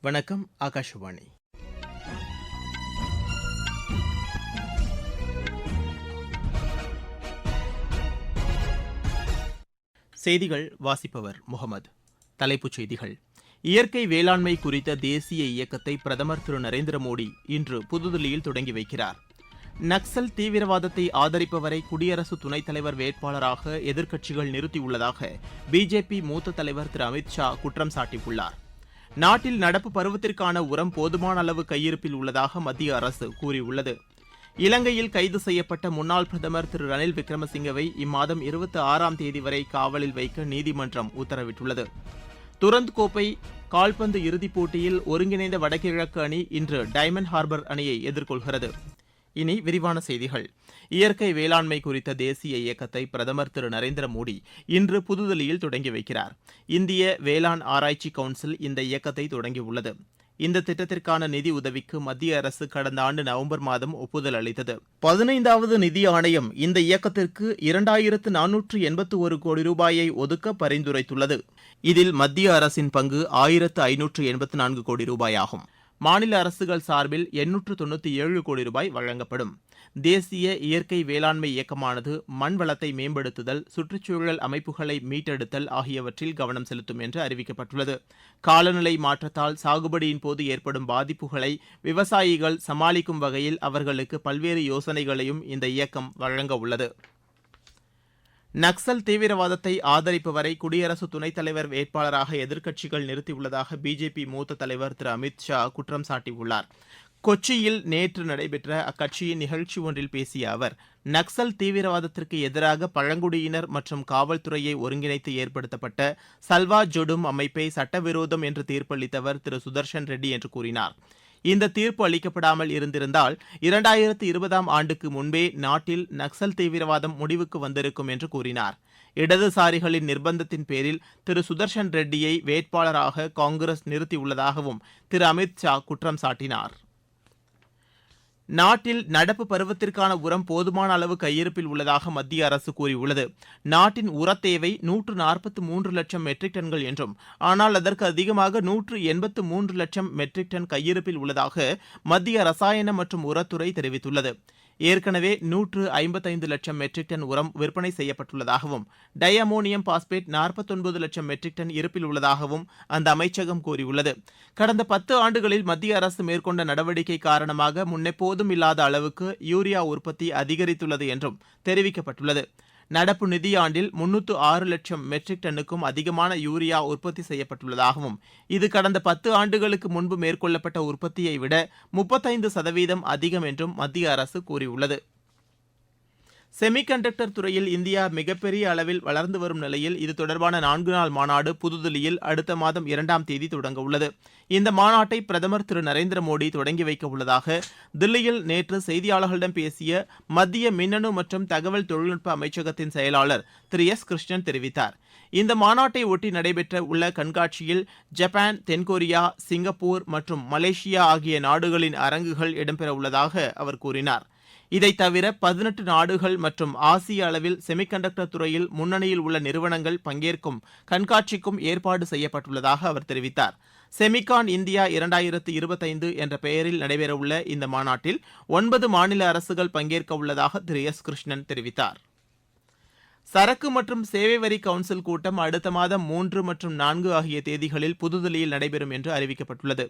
வணக்கம் ஆகாஷவாணி. செய்திகள் வாசிப்பவர் முகமது. தலைப்புச் செய்திகள். இயற்கை வேளாண்மை குறித்த தேசிய இயக்கத்தை பிரதமர் திரு நரேந்திர மோடி இன்று புதுதில்லியில் தொடங்கி வைக்கிறார். நக்சல் தீவிரவாதத்தை ஆதரிப்பவரை குடியரசு துணைத் தலைவர் வேட்பாளராக எதிர்க்கட்சிகள் நிறுத்தியுள்ளதாக பிஜேபி மூத்த தலைவர் திரு அமித் ஷா குற்றம் சாட்டியுள்ளார். நாட்டில் நடப்பு பருவத்திற்கான உரம் போதுமான அளவு கையிருப்பில் உள்ளதாக மத்திய அரசு கூறியுள்ளது. இலங்கையில் கைது செய்யப்பட்ட முன்னாள் பிரதமர் திரு ரணில் விக்ரமசிங்கவை இம்மாதம் இருபத்தி ஆறாம் தேதி வரை காவலில் வைக்க நீதிமன்றம் உத்தரவிட்டுள்ளது. துரந்த் கோப்பை கால்பந்து இறுதிப் போட்டியில் ஒருங்கிணைந்த வடகிழக்கு அணி இன்று டைமண்ட் ஹார்பர் அணியை எதிர்கொள்கிறது. இனி விரிவான செய்திகள். இயற்கை வேளாண்மை குறித்த தேசிய இயக்கத்தை பிரதமர் திரு. நரேந்திர மோடி இன்று புதுதில்லியில் தொடங்கி வைக்கிறார். இந்திய வேளாண் ஆராய்ச்சி கவுன்சில் இந்த இயக்கத்தை தொடங்கியுள்ளது. இந்த திட்டத்திற்கான நிதி உதவிக்கு மத்திய அரசு கடந்த ஆண்டு நவம்பர் மாதம் ஒப்புதல் அளித்தது. பதினைந்தாவது நிதி ஆணையம் இந்த இயக்கத்திற்கு இரண்டாயிரத்து நானூற்று எண்பத்து ஒரு கோடி ரூபாயை ஒதுக்க பரிந்துரைத்துள்ளது. இதில் மத்திய அரசின் பங்கு ஆயிரத்து ஐநூற்று எண்பத்து நான்கு கோடி ரூபாயாகும். மாநில அரசுகள் சார்பில் எண்ணூற்று தொண்ணூற்றி ஏழு கோடி ரூபாய் வழங்கப்படும். தேசிய இயற்கை வேளாண்மை இயக்கமானது மண் வளத்தை மேம்படுத்துதல் சுற்றுச்சூழல் அமைப்புகளை மீட்டெடுத்தல் ஆகியவற்றில் கவனம் செலுத்தும் என்று அறிவிக்கப்பட்டுள்ளது. காலநிலை மாற்றத்தால் சாகுபடியின் போது ஏற்படும் பாதிப்புகளை விவசாயிகள் சமாளிக்கும் வகையில் அவர்களுக்கு பல்வேறு யோசனைகளையும் இந்த இயக்கம் வழங்க உள்ளது. நக்சல் தீவிரவாதத்தை ஆதரிப்பவரை குடியரசு துணைத் தலைவர் வேட்பாளராக எதிர்க்கட்சிகள் நிறுத்தியுள்ளதாக பிஜேபி மூத்த தலைவர் திரு அமித் ஷா குற்றம் சாட்டியுள்ளார். கொச்சியில் நேற்று நடைபெற்ற அக்கட்சியின் நிகழ்ச்சி ஒன்றில் பேசிய அவர் நக்சல் தீவிரவாதத்திற்கு எதிராக பழங்குடியினர் மற்றும் காவல்துறையை ஒருங்கிணைத்து ஏற்படுத்தப்பட்ட சல்வா ஜொடும் அமைப்பை சட்டவிரோதம் என்று தீர்ப்பளித்தவர் திரு சுதர்ஷன் ரெட்டி என்று கூறினார். இந்த தீர்ப்பு அளிக்கப்படாமல் இருந்திருந்தால் இரண்டாயிரத்து இருபதாம் ஆண்டுக்கு முன்பே நாட்டில் நக்சல் தீவிரவாதம் முடிவுக்கு வந்திருக்கும் என்று கூறினார். இடதுசாரிகளின் நிர்பந்தத்தின் பேரில் திரு சுதர்ஷன் ரெட்டியை வேட்பாளராக காங்கிரஸ் நிறுத்தியுள்ளதாகவும் திரு அமித் ஷா குற்றம் சாட்டினார். நாட்டில் நடப்பு பருவத்திற்கான உரம் போதுமான அளவு கையிருப்பில் உள்ளதாக மத்திய அரசு கூறியுள்ளது. நாட்டின் உரத்தேவை நூற்று நாற்பத்து மூன்று லட்சம் மெட்ரிக் டன்கள் என்றும் ஆனால் அதற்கு அதிகமாக நூற்று எண்பத்து மூன்று லட்சம் மெட்ரிக் டன் கையிருப்பில் உள்ளதாக மத்திய ரசாயன மற்றும் உரத்துறை தெரிவித்துள்ளது. ஏற்கனவே நூற்று ஐம்பத்தைந்து லட்சம் மெட்ரிக் டன் உரம் விற்பனை செய்யப்பட்டுள்ளதாகவும் டை அமோனியம் பாஸ்பேட் நாற்பத்தொன்பது லட்சம் மெட்ரிக் டன் இருப்பில் உள்ளதாகவும் அந்த அமைச்சகம் கூறியுள்ளது. கடந்த பத்து ஆண்டுகளில் மத்திய அரசு மேற்கொண்ட நடவடிக்கை காரணமாக முன்னெப்போதும் இல்லாத அளவுக்கு யூரியா உற்பத்தி அதிகரித்துள்ளது என்றும் தெரிவிக்கப்பட்டுள்ளது. நடப்பு நிதியாண்டில் முன்னூற்று ஆறு லட்சம் மெட்ரிக் டன்னுக்கும் அதிகமான யூரியா உற்பத்தி செய்யப்பட்டுள்ளதாகவும் இது கடந்த பத்து ஆண்டுகளுக்கு முன்பு மேற்கொள்ளப்பட்ட உற்பத்தியை விட முப்பத்தைந்து சதவீதம் அதிகம் என்றும் மத்திய அரசு கூறியுள்ளது. செமிகண்டக்டர் துறையில் இந்தியா மிகப்பெரிய அளவில் வளர்ந்து வரும் நிலையில் இது தொடர்பான நான்கு நாள் மாநாடு புதுதில்லியில் அடுத்த மாதம் இரண்டாம் தேதி தொடங்க உள்ளது. இந்த மாநாட்டை பிரதமர் திரு நரேந்திர மோடி தொடங்கி வைக்க உள்ளதாக தில்லியில் நேற்று செய்தியாளர்களிடம் பேசிய மத்திய மின்னணு மற்றும் தகவல் தொழில்நுட்ப அமைச்சகத்தின் செயலாளர் திரு எஸ். கிருஷ்ணன் தெரிவித்தார். இந்த மாநாட்டை ஒட்டி நடைபெற்ற உள்ள கண்காட்சியில் ஜப்பான் தென்கொரியா சிங்கப்பூர் மற்றும் மலேசியா ஆகிய நாடுகளின் அரங்குகள் இடம்பெற உள்ளதாக அவர் கூறினார். இதை தவிர பதினெட்டு நாடுகள் மற்றும் ஆசிய அளவில் செமிகண்டக்டர் துறையில் முன்னணியில் உள்ள நிறுவனங்கள் பங்கேற்கும் கண்காட்சிக்கும் ஏற்பாடு செய்யப்பட்டுள்ளதாக அவர் தெரிவித்தார். செமிகான் இந்தியா இரண்டாயிரத்து இருபத்தைந்து என்ற பெயரில் நடைபெறவுள்ள இந்த மாநாட்டில் ஒன்பது மாநில அரசுகள் பங்கேற்க உள்ளதாக திரு எஸ் கிருஷ்ணன் தெரிவித்தார். சரக்கு மற்றும் சேவை வரி கவுன்சில் கூட்டம் அடுத்த மாதம் மூன்று மற்றும் நான்கு ஆகிய தேதிகளில் புதுதில்லியில் நடைபெறும் என்று அறிவிக்கப்பட்டுள்ளது.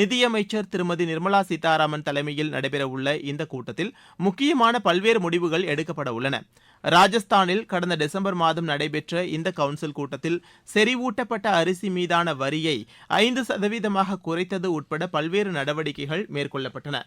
நிதியமைச்சர் திருமதி நிர்மலா சீதாராமன் தலைமையில் நடைபெறவுள்ள இந்த கூட்டத்தில் முக்கியமான பல்வேறு முடிவுகள் எடுக்கப்பட உள்ளன. ராஜஸ்தானில் கடந்த டிசம்பர் மாதம் நடைபெற்ற இந்த கவுன்சில் கூட்டத்தில் செறிவூட்டப்பட்ட அரிசி மீதான வரியை ஐந்து சதவீதமாக குறைத்தது உட்பட பல்வேறு நடவடிக்கைகள் மேற்கொள்ளப்பட்டன.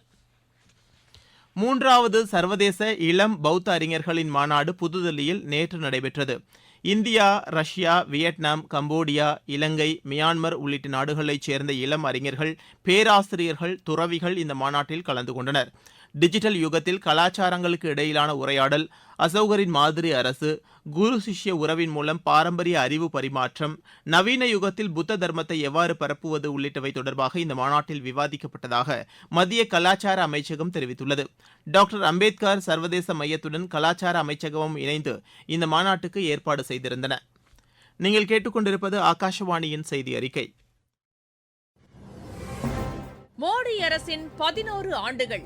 மூன்றாவது சர்வதேச இளம் பௌத்த அறிஞர்களின் மாநாடு புதுதில்லியில் நேற்று நடைபெற்றது. India Russia Vietnam Cambodia Ilangai Myanmar உள்ளிட்ட நாடுகளைச் சேர்ந்த இளம் அறிஞர்கள் பேராசிரியர்கள் துறவிகள் இந்த மாநாட்டில் கலந்து கொண்டனர். டிஜிட்டல் யுகத்தில் கலாச்சாரங்களுக்கு இடையிலான உரையாடல் அசோகரின் மாதிரி அரசு குரு சிஷ்ய உறவின் மூலம் பாரம்பரிய அறிவு பரிமாற்றம் நவீன யுகத்தில் புத்த தர்மத்தை எவ்வாறு பரப்புவது உள்ளிட்டவை தொடர்பாக இந்த மாநாட்டில் விவாதிக்கப்பட்டதாக மத்திய கலாச்சார அமைச்சகம் தெரிவித்துள்ளது. டாக்டர் அம்பேத்கர் சர்வதேச மையத்துடன் கலாச்சார அமைச்சகமும் இணைந்து இந்த மாநாட்டுக்கு ஏற்பாடு செய்திருந்தன. நீங்கள் கேட்டுக்கொண்டிருப்பது ஆகாஷவாணியின் செய்தி அறிக்கை. மோடி அரசின் பதினோரு ஆண்டுகள்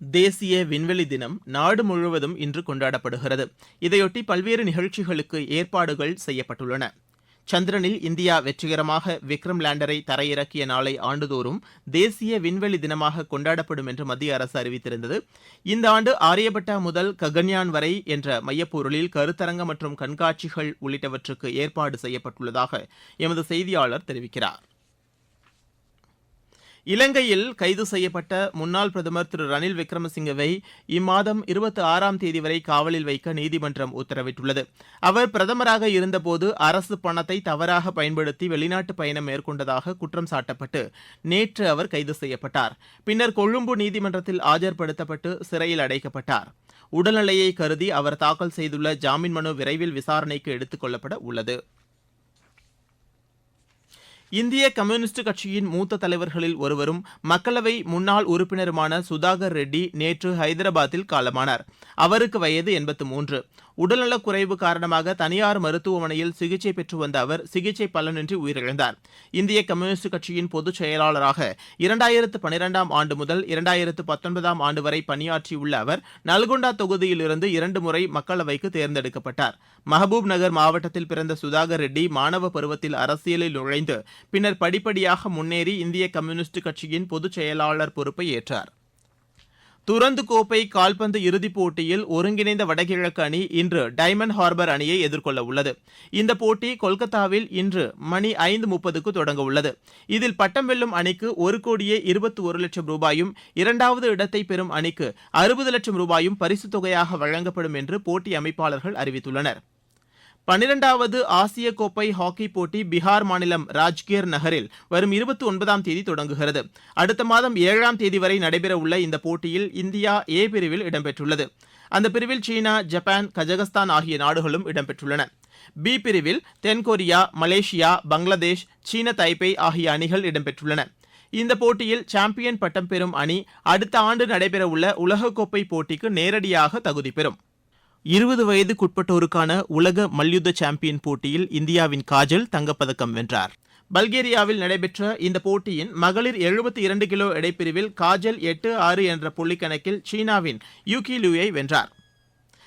தேசிய விண்வெளி தினம் நாடு முழுவதும் இன்று கொண்டாடப்படுகிறது. இதையொட்டி பல்வேறு நிகழ்ச்சிகளுக்கு ஏற்பாடுகள் செய்யப்பட்டுள்ளன. சந்திரனில் இந்தியா வெற்றிகரமாக விக்ரம் லேண்டரை தரையிறக்கிய நாளை ஆண்டுதோறும் தேசிய விண்வெளி தினமாக கொண்டாடப்படும் என்று மத்திய அரசு அறிவித்திருந்தது. இந்த ஆண்டு ஆரியபட்டா முதல் ககன்யான் வரை என்ற மையப்பொருளில் கருத்தரங்கம் மற்றும் கண்காட்சிகள் உள்ளிட்டவற்றுக்கு ஏற்பாடு செய்யப்பட்டுள்ளதாக எமது செய்தியாளர் தெரிவிக்கிறார். இலங்கையில் கைது செய்யப்பட்ட முன்னாள் பிரதமர் திரு ரணில் விக்ரமசிங்கவை இம்மாதம் இருபத்தி ஆறாம் தேதி வரை காவலில் வைக்க நீதிமன்றம் உத்தரவிட்டுள்ளது. அவர் பிரதமராக இருந்தபோது அரசு பணத்தை தவறாக பயன்படுத்தி வெளிநாட்டு பயணம் மேற்கொண்டதாக குற்றம் சாட்டப்பட்டு நேற்று அவர் கைது செய்யப்பட்டார். பின்னர் கொழும்பு நீதிமன்றத்தில் ஆஜர்படுத்தப்பட்டு சிறையில் அடைக்கப்பட்டார். உடல்நிலையை கருதி அவர் தாக்கல் செய்துள்ள ஜாமீன் மனு விரைவில் விசாரணைக்கு எடுத்துக் கொள்ளப்பட உள்ளது. இந்திய கம்யூனிஸ்ட் கட்சியின் மூத்த தலைவர்களில் ஒருவரும் மக்களவை முன்னாள் உறுப்பினருமான சுதாகர் ரெட்டி நேற்று ஹைதராபாத்தில் காலமானார். அவருக்கு வயது எண்பத்து மூன்று. உடல்நலக் குறைவு காரணமாக தனியார் மருத்துவமனையில் சிகிச்சை பெற்று வந்த அவர் சிகிச்சை பலனின்றி உயிரிழந்தார். இந்திய கம்யூனிஸ்ட் கட்சியின் பொதுச் செயலாளராக இரண்டாயிரத்து பனிரெண்டாம் ஆண்டு முதல் இரண்டாயிரத்து பத்தொன்பதாம் ஆண்டு வரை பணியாற்றியுள்ள அவர் நல்கொண்டா தொகுதியிலிருந்து இரண்டு முறை மக்களவைக்கு தேர்ந்தெடுக்கப்பட்டார். மஹபூப் நகர் மாவட்டத்தில் பிறந்த சுதாகர் ரெட்டி மாணவ பருவத்தில் அரசியலில் நுழைந்து பின்னர் படிப்படியாக முன்னேறி இந்திய கம்யூனிஸ்ட் கட்சியின் பொதுச் செயலாளர் பொறுப்பை ஏற்றார். துரந்து கோப்பை கால்பந்து இறுதிப் போட்டியில் ஒருங்கிணைந்த வடகிழக்கு அணி இன்று டைமண்ட் ஹார்பர் அணியை எதிர்கொள்ள உள்ளது. இந்த போட்டி கொல்கத்தாவில் இன்று மணி ஐந்து முப்பதுக்கு தொடங்க உள்ளது. இதில் பட்டம் வெல்லும் அணிக்கு ஒரு கோடியே இருபத்தி ஒரு லட்சம் ரூபாயும் இரண்டாவது இடத்தை பெறும் அணிக்கு அறுபது லட்சம் ரூபாயும் பரிசுத் தொகையாக வழங்கப்படும் என்று போட்டி அமைப்பாளர்கள் அறிவித்துள்ளனர். பனிரெண்டாவது ஆசிய கோப்பை ஹாக்கி போட்டி பீகார் மாநிலம் ராஜ்கீர் நகரில் வரும் இருபத்தி ஒன்பதாம் தேதி தொடங்குகிறது. அடுத்த மாதம் ஏழாம் தேதி வரை நடைபெறவுள்ள இந்த போட்டியில் இந்தியா ஏ பிரிவில் இடம்பெற்றுள்ளது. அந்த பிரிவில் சீனா ஜப்பான் கஜகஸ்தான் ஆகிய நாடுகளும் இடம்பெற்றுள்ளன. பி பிரிவில் தென்கொரியா மலேசியா பங்களாதேஷ் சீன தைப்பே ஆகிய அணிகள் இடம்பெற்றுள்ளன. இந்த போட்டியில் சாம்பியன் பட்டம் பெறும் அணி அடுத்த ஆண்டு நடைபெறவுள்ள உலகக்கோப்பை போட்டிக்கு நேரடியாக தகுதி பெறும். இருபது வயதுக்குட்பட்டோருக்கான உலக மல்யுத்த சாம்பியன் போட்டியில் இந்தியாவின் காஜல் தங்கப்பதக்கம் வென்றார். பல்கேரியாவில் நடைபெற்ற இந்த போட்டியின் மகளிர் எழுபத்தி இரண்டு கிலோ எடைப்பிரிவில் காஜல் எட்டு ஆறு என்ற புள்ளிக்கணக்கில் சீனாவின் யூகி லூயை வென்றார்.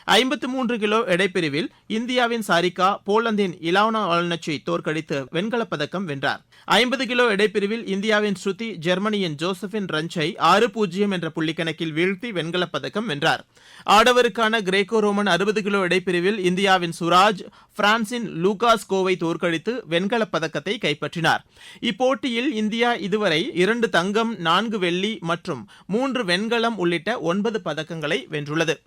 ஐம்பத்து மூன்று கிலோ எடைப்பிரிவில் இந்தியாவின் சாரிகா போலந்தின் இலானா ஆல்னச்சை தோற்கடித்து வெண்கலப் பதக்கம் வென்றார். ஐம்பது கிலோ எடைப்பிரிவில் இந்தியாவின் ஸ்ருதி ஜெர்மனியின் ஜோசபின் ரன்ச்சை ஆறு பூஜ்ஜியம் என்ற புள்ளிக்கணக்கில் வீழ்த்தி வெண்கலப் பதக்கம் வென்றார். ஆடவருக்கான கிரேக்கோ ரோமன் அறுபது கிலோ எடைப்பிரிவில் இந்தியாவின் சுராஜ் பிரான்சின் லூகாஸ் கோவை தோற்கடித்து வெண்கலப் பதக்கத்தை கைப்பற்றினார். இப்போட்டியில் இந்தியா இதுவரை இரண்டு தங்கம் நான்கு வெள்ளி மற்றும் மூன்று வெண்கலம் உள்ளிட்ட ஒன்பது பதக்கங்களை வென்றுள்ளது.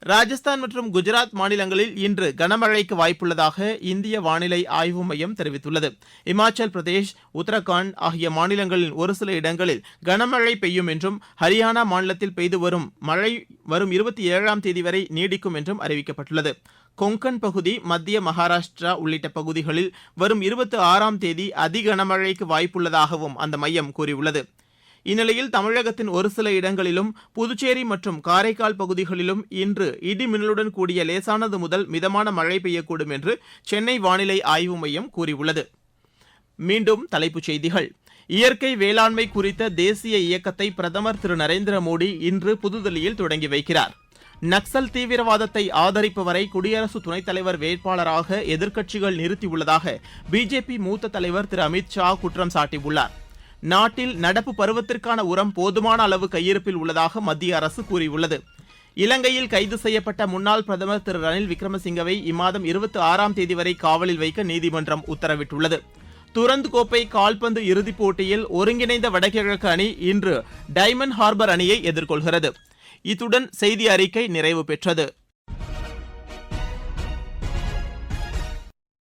ராஜஸ்தான் மற்றும் குஜராத் மாநிலங்களில் இன்று கனமழைக்கு வாய்ப்புள்ளதாக இந்திய வானிலை ஆய்வு மையம் தெரிவித்துள்ளது. இமாச்சல் பிரதேஷ் உத்தரகாண்ட் ஆகிய மாநிலங்களின் ஒரு சில இடங்களில் கனமழை பெய்யும் என்றும் ஹரியானா மாநிலத்தில் பெய்து வரும் மழை வரும் இருபத்தி ஏழாம் தேதி வரை நீடிக்கும் என்றும் அறிவிக்கப்பட்டுள்ளது. கொங்கன் பகுதி மத்திய மகாராஷ்டிரா உள்ளிட்ட பகுதிகளில் வரும் இருபத்தி ஆறாம் தேதி அதி கனமழைக்கு வாய்ப்புள்ளதாகவும் அந்த மையம் கூறியுள்ளது. இந்நிலையில் தமிழகத்தின் ஒரு சில இடங்களிலும் புதுச்சேரி மற்றும் காரைக்கால் பகுதிகளிலும் இன்று இடி மின்னலுடன் கூடிய லேசானது முதல் மிதமான மழை பெய்யக்கூடும் என்று சென்னை வானிலை ஆய்வு மையம் கூறியுள்ளது. மீண்டும் தலைப்புச் செய்திகள். இயற்கை வேளாண்மை குறித்த தேசிய இயக்கத்தை பிரதமர் திரு நரேந்திர மோடி இன்று புதுதில்லியில் தொடங்கி வைக்கிறார். நக்சல் தீவிரவாதத்தை ஆதரிப்பவரை குடியரசு துணைத் தலைவர் வேட்பாளராக எதிர்க்கட்சிகள் நிறுத்தியுள்ளதாக பிஜேபி மூத்த தலைவர் திரு அமித் ஷா குற்றம் சாட்டியுள்ளார். நாட்டில் நடப்பு பருவத்திற்கான உரம் போதுமான அளவு கையிருப்பில் உள்ளதாக மத்திய அரசு கூறியுள்ளது. இலங்கையில் கைது செய்யப்பட்ட முன்னாள் பிரதமர் திரு ரணில் விக்ரமசிங்கவை இம்மாதம் இருபத்தி ஆறாம் தேதி வரை காவலில் வைக்க நீதிமன்றம் உத்தரவிட்டுள்ளது. துரந்து கோப்பை கால்பந்து இறுதிப் போட்டியில் ஒருங்கிணைந்த வடகிழக்கு அணி இன்று டைமண்ட் ஹார்பர் அணியை எதிர்கொள்கிறது. இத்துடன் செய்தி அறிக்கை நிறைவு பெற்றது.